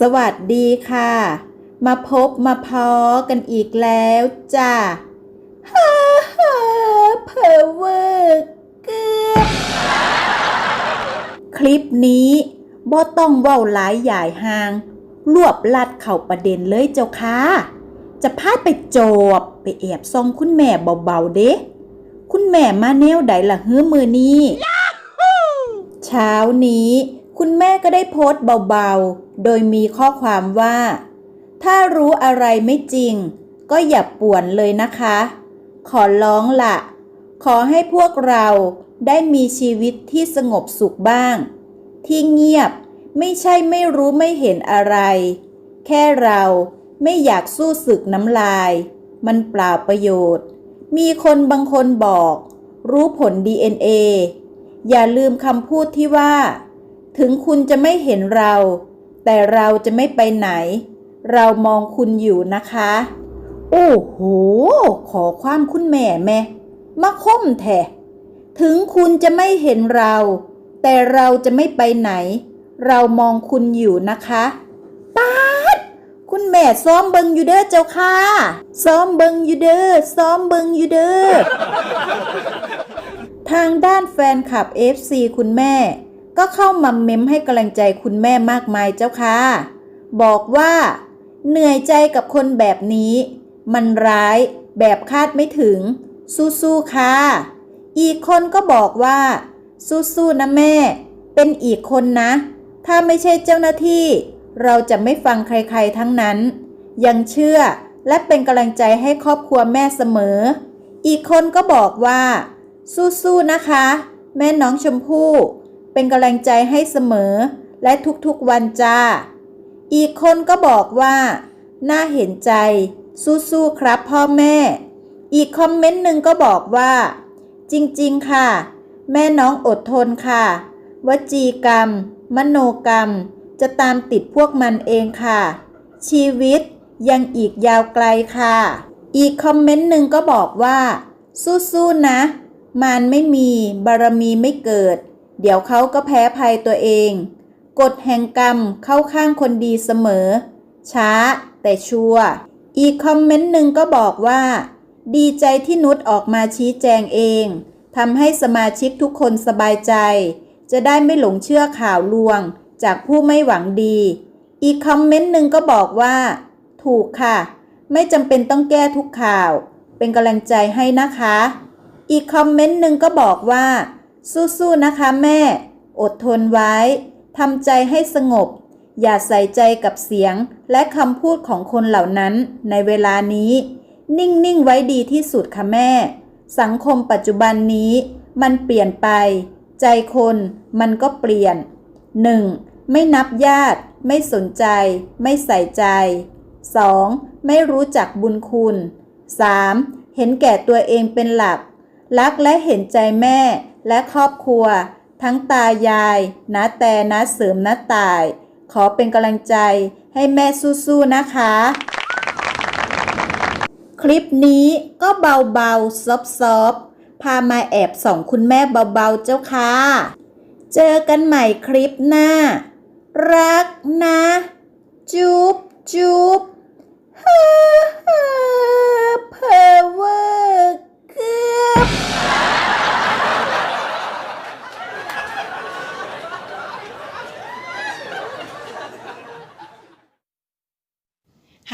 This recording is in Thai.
สวัสดีค่ะ มาพบมาพอกันอีกแล้วจ้าฮ่าฮ่าเพอเวอร์เกือบคลิปนี้บ่ต้องเว้าหลายใหญ่หาง รวบลัดเข้าประเด็นเลยเจ้าค่ะ จะพาไปโจบไปแอบซองคุณแม่เบาๆเด้คุณแม่มาแนวใดละเฮือมือนี้เช้านี้ คุณแม่ก็ได้โพสต์เบาๆ โดยมีข้อความว่า ถ้ารู้อะไรไม่จริง ก็อย่าป่วนเลยนะคะ ขอร้องละ ขอให้พวกเราได้มีชีวิตที่สงบสุขบ้าง ที่เงียบไม่ใช่ไม่รู้ไม่เห็นอะไร แค่เราไม่อยากสู้ศึกน้ำลาย มันเปล่าประโยชน์ มีคนบางคนบอก รู้ผล DNA อย่าลืมคำพูดที่ว่า ถึงคุณจะไม่เห็นเรา แต่เราจะไม่ไปไหน เรามองคุณอยู่นะคะ โอ้โห ขอความคุณแม่แม่มาคมแท้ถึงคุณจะไม่เห็นเรา แต่เราจะไม่ไปไหน เรามองคุณอยู่นะคะป๊าดคุณแม่ซ้อมเบิงอยู่เด้อเจ้าค่ะ ซ้อมเบิงอยู่เด้อ ซ้อมเบิงอยู่เด้อ ทางด้านแฟนคลับ FC คุณแม่ ก็เข้ามาเม้มให้กำลังใจคุณแม่มากมายเจ้าค่ะ บอกว่า เหนื่อยใจกับคนแบบนี้ มันร้ายแบบคาดไม่ถึง สู้ๆค่ะ อีกคนก็บอกว่า สู้ๆนะแม่ เป็นอีกคนนะ ถ้าไม่ใช่เจ้าหน้าที่ เราจะไม่ฟังใครๆทั้งนั้น ยังเชื่อและเป็นกำลังใจให้ครอบครัวแม่เสมอ อีกคนก็บอกว่า สู้ๆนะคะ แม่น้องชมพู่ เป็นกำลังใจให้เสมอ และทุกๆวันจ้า อีกคนก็บอกว่า น่าเห็นใจ สู้ๆครับพ่อแม่ อีกคอมเมนต์หนึ่งก็บอกว่า จริงๆค่ะ แม่น้องอดทนค่ะ วจีกรรม มโนกรรม จะตามติดพวกมันเองค่ะ ชีวิตยังอีกยาวไกลค่ะ อีกคอมเมนต์หนึ่งก็บอกว่า สู้ๆนะ มารไม่มี บารมีไม่เกิด เดี๋ยวเขาก็แพ้ภัยตัวเอง กฎแห่งกรรมเข้าข้างคนดีเสมอ ช้าแต่ชัวร์อีกคอมเมนต์หนึ่งก็บอกว่า ดีใจที่นุชออกมาชี้แจงเองทำให้สมาชิกทุกคนสบายใจ จะได้ไม่หลงเชื่อข่าวลวง จากผู้ไม่หวังดี อีกคอมเมนต์หนึ่งก็บอกว่า ถูกค่ะ ไม่จำเป็นต้องแก้ทุกข่าว เป็นกำลังใจให้นะคะ อีกคอมเมนต์หนึ่งก็บอกว่า สู้ๆนะคะแม่ อดทนไว้ทำใจให้สงบ อย่าใส่ใจกับเสียงและคำพูดของคนเหล่านั้นในเวลานี้ นิ่ง ๆ ไว้ดีที่สุดค่ะแม่ สังคมปัจจุบันนี้ มันเปลี่ยนไป ใจคนมันก็เปลี่ยน 1. ไม่นับญาติ ไม่สนใจ ไม่ใส่ใจ 2. ไม่รู้จักบุญคุณ 3. เห็นแก่ตัวเองเป็นหลัก รักและเห็นใจแม่ และครอบครัว ทั้งตายายนาแต่นาเสริมนาตาย ขอเป็นกำลังใจให้แม่สู้ๆนะคะ คลิปนี้ก็เบาๆ ซอบๆพามาแอบส่องคุณแม่เบาๆเจ้าค่ะ เจอกันใหม่คลิปหน้า รักนะ จุ๊บจุ๊บฮาฮ่าเพอเวอร์เกือบ ห